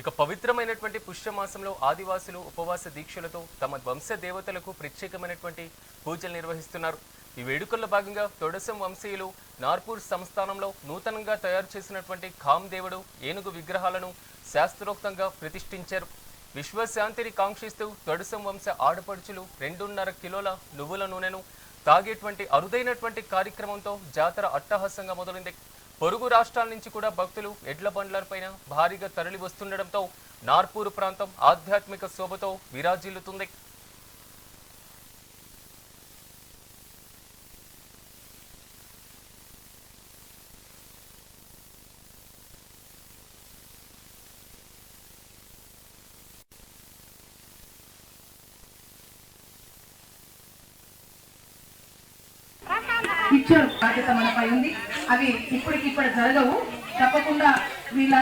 ఇక పవిత్రమైనటువంటి పుష్యమాసంలో ఆదివాసులు ఉపవాస దీక్షలతో తమ వంశ దేవతలకు ప్రత్యేకమైనటువంటి పూజలు నిర్వహిస్తున్నారు. ఈ వేడుకల్లో భాగంగా తొడసం వంశీయులు నార్పూర్ సంస్థానంలో నూతనంగా తయారు చేసినటువంటి ఖామ్ దేవుడు ఏనుగు విగ్రహాలను శాస్త్రోక్తంగా ప్రతిష్ఠించారు. విశ్వశాంతిని కాంక్షిస్తూ తొడసం వంశ ఆడపడుచులు రెండున్నర కిలోల నువ్వుల నూనెను తాగేటువంటి అరుదైనటువంటి కార్యక్రమంతో జాతర అట్టహాసంగా మొదలైంది. పొరుగు రాష్ట్రాల నుంచి కూడా భక్తులు ఎడ్ల బండ్లపైన భారీగా తరలి వస్తుండటంతో నార్పూరు ప్రాంతం ఆధ్యాత్మిక శోభతో విరాజిల్లుతుంది. పిక్చర్ బాధ్యత మనపై ఉంది. అవి ఇప్పటికిప్పుడు జరగవు. తప్పకుండా వీళ్ళ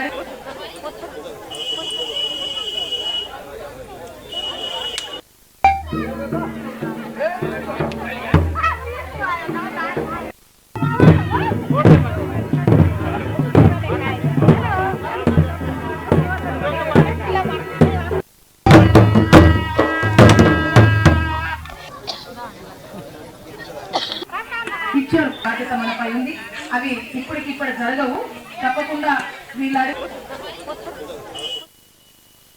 ఇచ్చారు. బాధ్యత మనపై ఉంది. అవి ఇప్పటికిప్పుడు జరగవు. తప్పకుండా వీళ్ళ